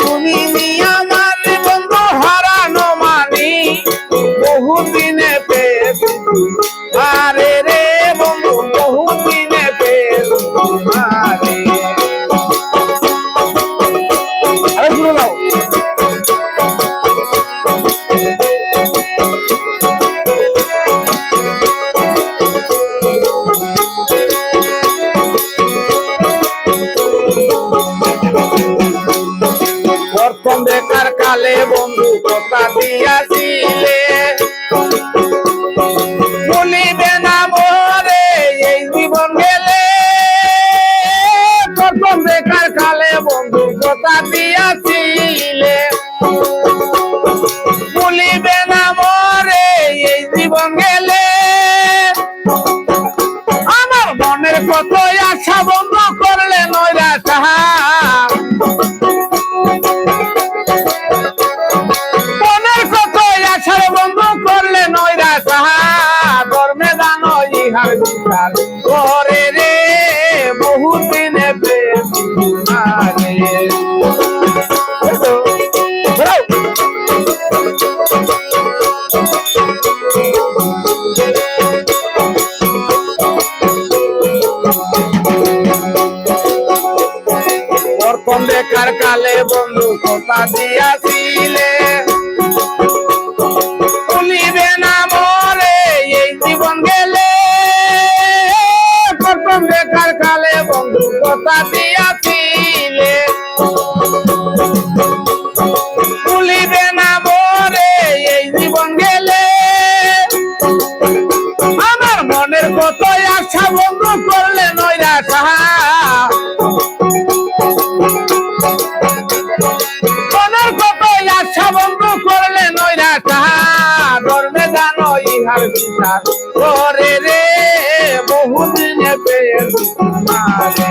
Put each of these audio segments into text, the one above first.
তুমি মিয়া আমার বন্ধু হারানো মানি বহুদিনে পেয়েছি। আরে রে বন্ধু বহুদিনে পেয়েছি। কত আশা বন্ধ করলে নয়রা তাহা মনের কত আশার বন্ধু করলে নয়রা সাহা ধর্মে দান ইহার করে বেকার কালে বন্ধু কথা দিয়াছিলে। ভুলিবে না মরে, এই জীবন গেলে। প্রথম বেকার কালে বন্ধু কথা দিয়াছিলে ইহার বিচার করে রে বহুদিনে পেয়ে তোমারে।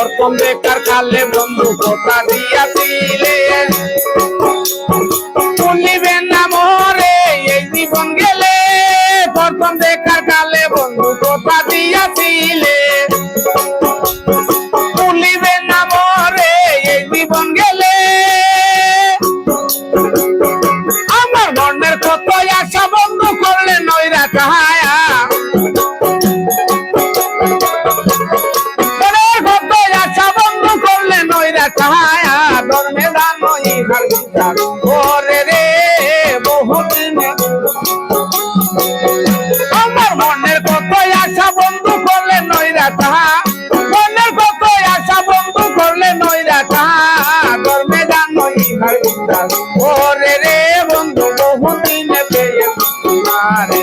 প্রথম বেকার কালে বন্ধু কথা দিয়াছিলে শুনিবেন না মরে, এই জীবন গেলে। প্রথম বেকার কালে বন্ধু কথা দিয়াছিলে শুনিবে বিচার ওরে রে বহুদিনে আমার মনের কত আশা বন্ধু করলে নয়রা তাহা মনের কত আশা বন্ধু করলে নয়রা তাহা ধর্মে জানো রে বন্ধু বহুদিনে পেয়ে তোমারে।